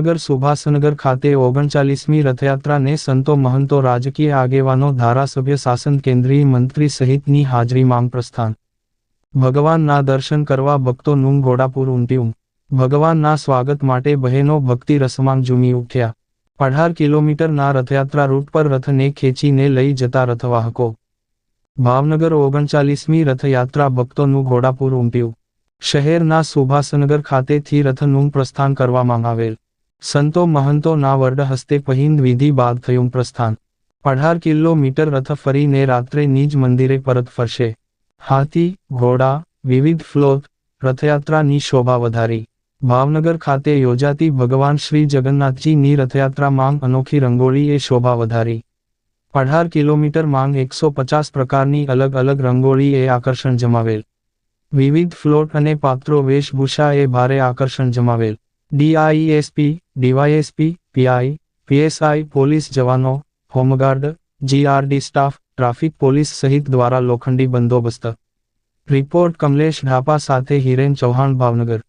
ભાવનગર સુભાષનગર ખાતે ઓગણચાલીસમી રથયાત્રાને સંતો મહંતો રાજકીય આગેવાનો ધારાસભ્ય શાસન કેન્દ્રીય મંત્રી સહિતની હાજરીમાં પ્રસ્થાન. ભગવાનના દર્શન કરવા ભક્તોનું ઘોડાપુર ઉમટ્યું. ભગવાનના સ્વાગત માટે બહેનો ભક્તિ રસમાં ઝૂમી ઉઠ્યા. અઢાર કિલોમીટરના રથયાત્રા રૂટ પર રથને ખેંચીને લઈ જતા રથવાહકો. ભાવનગર ઓગણચાલીસમી રથયાત્રા ભક્તોનું ઘોડાપુર ઉમટ્યું. શહેરના સુભાષનગર ખાતેથી રથનું પ્રસ્થાન કરવામાં આવેલ. સંતો મહંતોના વર્ડ હસ્તે પહિંદ વિધિ બાદ થયું પ્રસ્થાન. અઢાર કિલોમીટર રથ ફરીને રાત્રે નિજ મંદિરે પરત ફરશે. હાથી, ઘોડા, વિવિધ ફ્લોટ રથયાત્રાની શોભા વધારી. ભાવનગર ખાતે યોજાતી ભગવાન શ્રી જગન્નાથજીની રથયાત્રા માંગ અનોખી રંગોળીએ શોભા વધારી. અઢાર કિલોમીટર માંગ એકસો પચાસ પ્રકારની અલગ અલગ રંગોળીએ આકર્ષણ જમાવેલ. વિવિધ ફ્લોટ અને પાત્રો વેશભૂષાએ ભારે આકર્ષણ જમાવેલ. DISP DYSP PI PSI police જવાનો home guard GRD staff traffic police સહિત દ્વારા લોખંડી બંદોબસ્ત રિપોર્ટ કમલેશ ઢાપા સાથે હિરેન ચૌહાણ ભાવનગર